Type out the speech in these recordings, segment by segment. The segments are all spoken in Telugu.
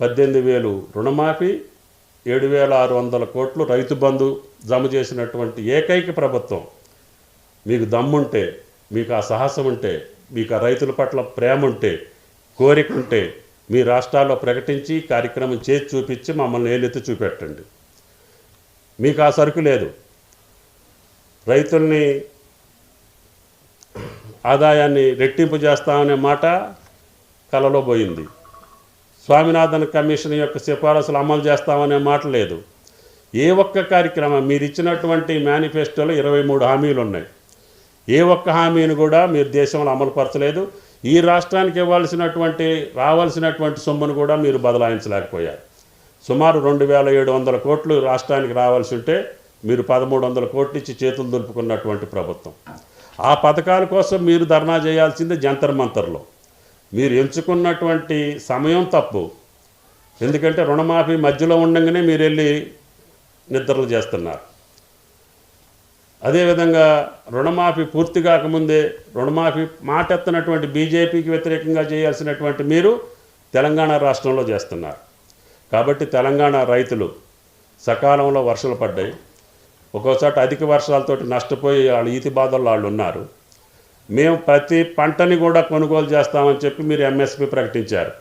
పద్దెనిమిది వేలు రుణమాఫీ ఏడు వేల ఆరు వందల కోట్లు రైతు బంధు జమ చేసినటువంటి ఏకైక ప్రభుత్వం. మీకు దమ్ముంటే మీకు ఆ సాహసం ఉంటే మీకు ఆ రైతుల పట్ల ప్రేమ ఉంటే కోరిక ఉంటే మీ రాష్ట్రాల్లో ప్రకటించి కార్యక్రమం చేసి చూపించి మమ్మల్ని ఏలెత్తి చూపెట్టండి. మీకు ఆ సరుకు లేదు. రైతుల్ని ఆదాయాన్ని రెట్టింపు చేస్తామనే మాట కలలో పోయింది. స్వామినాథన్ కమిషన్ యొక్క సిఫారసులు అమలు చేస్తామనే మాట లేదు. ఏ ఒక్క కార్యక్రమం మీరు ఇచ్చినటువంటి మేనిఫెస్టోలో ఇరవై మూడు హామీలు ఉన్నాయి. ఏ ఒక్క హామీని కూడా మీరు దేశంలో అమలు పరచలేదు. ఈ రాష్ట్రానికి ఇవ్వాల్సినటువంటి రావాల్సినటువంటి సొమ్మును కూడా మీరు బదలాయించలేకపోయారు. సుమారు రెండు వేల ఏడు వందల కోట్లు రాష్ట్రానికి రావాల్సి ఉంటే మీరు పదమూడు వందల కోట్లు ఇచ్చి చేతులు దులుపుకున్నటువంటి ప్రభుత్వం. ఆ పథకాల కోసం మీరు ధర్నా చేయాల్సింది జంతర్ మంతర్లో. మీరు ఎంచుకున్నటువంటి సమయం తప్పు. ఎందుకంటే రుణమాఫీ మధ్యలో ఉండగానే మీరు వెళ్ళి నిద్రలు చేస్తున్నారు. అదేవిధంగా రుణమాఫీ పూర్తి కాకముందే రుణమాఫీ మాట ఎత్తనటువంటి బీజేపీకి వ్యతిరేకంగా చేయాల్సినటువంటి మీరు తెలంగాణ రాష్ట్రంలో చేస్తున్నారు. కాబట్టి తెలంగాణ రైతులు సకాలంలో వర్షాలు పడ్డాయి. ఒక్కోసారి అధిక వర్షాలతోటి నష్టపోయి వాళ్ళు ఈతి బాధల్లో వాళ్ళు ఉన్నారు. మేము ప్రతి పంటని కూడా కొనుగోలు చేస్తామని చెప్పి మీరు ఎంఎస్పి ప్రకటించారు.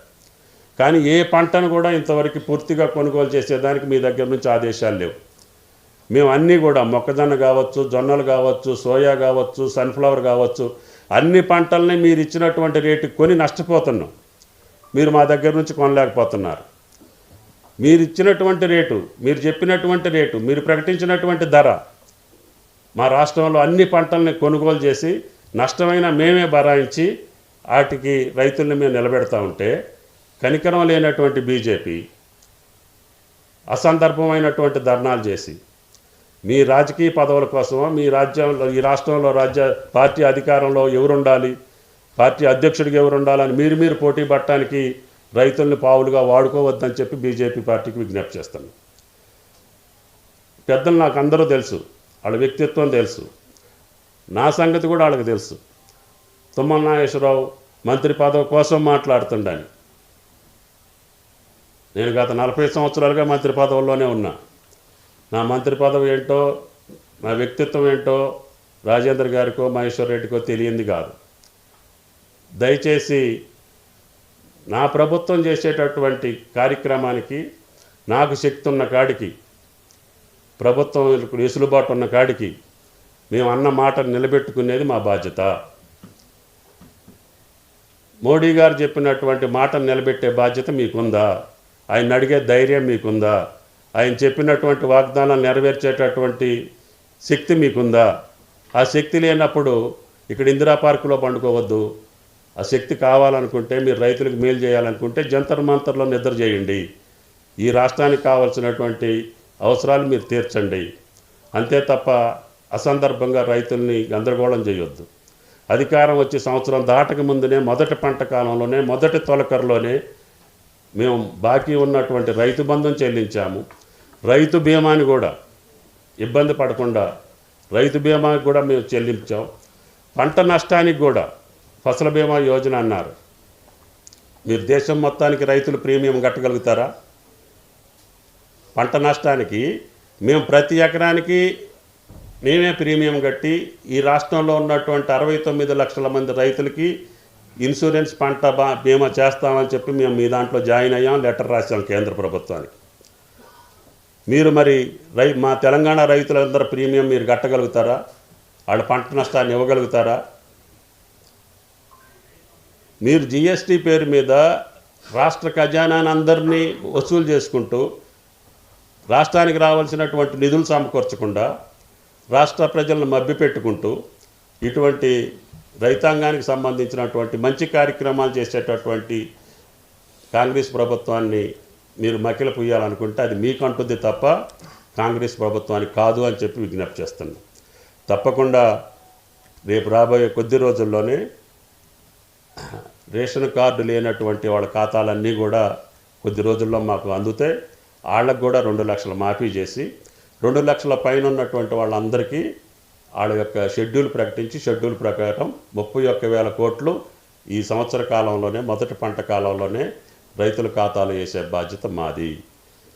కానీ ఏ పంటను కూడా ఇంతవరకు పూర్తిగా కొనుగోలు చేసేదానికి మీ దగ్గర నుంచి ఆదేశాలు లేవు. మేము అన్నీ కూడా మొక్కజొన్న కావచ్చు జొన్నలు కావచ్చు సోయా కావచ్చు సన్ఫ్లవర్ కావచ్చు అన్ని పంటల్ని మీరు ఇచ్చినటువంటి రేటు కొని నష్టపోతున్నాం. మీరు మా దగ్గర నుంచి కొనలేకపోతున్నారు. మీరు ఇచ్చినటువంటి రేటు మీరు చెప్పినటువంటి రేటు మీరు ప్రకటించినటువంటి ధర మా రాష్ట్రంలో అన్ని పంటల్ని కొనుగోలు చేసి నష్టమైన మేమే భరాయించి వాటికి రైతుల్ని మేము నిలబెడతా ఉంటే కనికరం లేనటువంటి బీజేపీ అసందర్భమైనటువంటి ధర్నాలు చేసి మీ రాజకీయ పదవుల కోసమో మీ రాజ్యంలో ఈ రాష్ట్రంలో రాజ్య పార్టీ అధికారంలో ఎవరుండాలి పార్టీ అధ్యక్షుడికి ఎవరు ఉండాలని మీరు మీరు పోటీ పట్టడానికి రైతుల్ని పావులుగా వాడుకోవద్దని చెప్పి బీజేపీ పార్టీకి విజ్ఞప్తి చేస్తాను పెద్దలు నాకు అందరూ తెలుసు వాళ్ళ వ్యక్తిత్వం తెలుసు. నా సంగతి కూడా వాళ్ళకి తెలుసు. తుమ్మల నాగేశ్వరరావు మంత్రి పదవి కోసం మాట్లాడుతుండని. నేను గత నలభై సంవత్సరాలుగా మంత్రి పదవుల్లోనే ఉన్నా. నా మంత్రి పదవి ఏంటో నా వ్యక్తిత్వం ఏంటో రాజేంద్ర గారికో మహేశ్వర్ రెడ్డికో తెలియంది కాదు. దయచేసి నా ప్రభుత్వం చేసేటటువంటి కార్యక్రమానికి నాకు శక్తి ఉన్న కాడికి ప్రభుత్వం వెసులుబాటు ఉన్న కాడికి మేము అన్న మాట నిలబెట్టుకునేది మా బాధ్యత. మోడీ గారు చెప్పినటువంటి మాటను నిలబెట్టే బాధ్యత మీకుందా? ఆయన అడిగే ధైర్యం మీకుందా? ఆయన చెప్పినటువంటి వాగ్దానాలు నెరవేర్చేటటువంటి శక్తి మీకుందా? ఆ శక్తి లేనప్పుడు ఇక్కడ ఇందిరా పార్కులో పండుకోవద్దు. ఆ శక్తి కావాలనుకుంటే మీరు రైతులకు మేలు చేయాలనుకుంటే జంతర్ మంతర్లో నిద్ర చేయండి. ఈ రాష్ట్రానికి కావాల్సినటువంటి అవసరాలు మీరు తీర్చండి. అంతే తప్ప అసందర్భంగా రైతుల్ని గందరగోళం చేయొద్దు. అధికారం వచ్చే సంవత్సరం దాటక ముందునే మొదటి పంట కాలంలోనే మొదటి తొలకరలోనే మేము బాకీ ఉన్నటువంటి రైతు బంధం చెల్లించాము. రైతు బీమాని కూడా ఇబ్బంది పడకుండా రైతు బీమాకి కూడా మేము చెల్లించాం. పంట నష్టానికి కూడా ఫసల బీమా యోజన అన్నారు. మీరు దేశం మొత్తానికి రైతులు ప్రీమియం కట్టగలుగుతారా? పంట నష్టానికి మేము ప్రతి ఎకరానికి మేమే ప్రీమియం కట్టి ఈ రాష్ట్రంలో ఉన్నటువంటి అరవై తొమ్మిది లక్షల మంది రైతులకి ఇన్సూరెన్స్ పంట బా బీమా చేస్తామని చెప్పి మేము మీ దాంట్లో జాయిన్ అయ్యాం లెటర్ రాసాం కేంద్ర ప్రభుత్వానికి. మీరు మరి రై మా తెలంగాణ రైతులందరూ ప్రీమియం మీరు కట్టగలుగుతారా? వాళ్ళ పంట నష్టాన్ని ఇవ్వగలుగుతారా? మీరు జిఎస్టీ పేరు మీద రాష్ట్ర ఖజానాని అందరినీ వసూలు చేసుకుంటూ రాష్ట్రానికి రావాల్సినటువంటి నిధులు సమకూర్చకుండా రాష్ట్ర ప్రజలను మభ్యపెట్టుకుంటూ ఇటువంటి రైతాంగానికి సంబంధించినటువంటి మంచి కార్యక్రమాలు చేసేటటువంటి కాంగ్రెస్ ప్రభుత్వాన్ని మీరు మకిల పుయ్యాలనుకుంటే అది మీకు అంటుంది తప్ప కాంగ్రెస్ ప్రభుత్వానికి కాదు అని చెప్పి విజ్ఞప్తి చేస్తున్నాను తప్పకుండా రేపు రాబోయే కొద్ది రోజుల్లోనే రేషన్ కార్డు లేనటువంటి వాళ్ళ ఖాతాలన్నీ కూడా కొద్ది రోజుల్లో మాకు అందుతాయి. వాళ్ళకు కూడా రెండు లక్షల మాఫీ చేసి రెండు లక్షల పైన ఉన్నటువంటి వాళ్ళందరికీ వాళ్ళ యొక్క షెడ్యూల్ ప్రకటించి షెడ్యూల్ ప్రకారం ముప్పై ఒక్క వేల కోట్లు ఈ సంవత్సర కాలంలోనే మొదటి పంట కాలంలోనే రైతుల ఖాతాలు వేసే బాధ్యత మాది.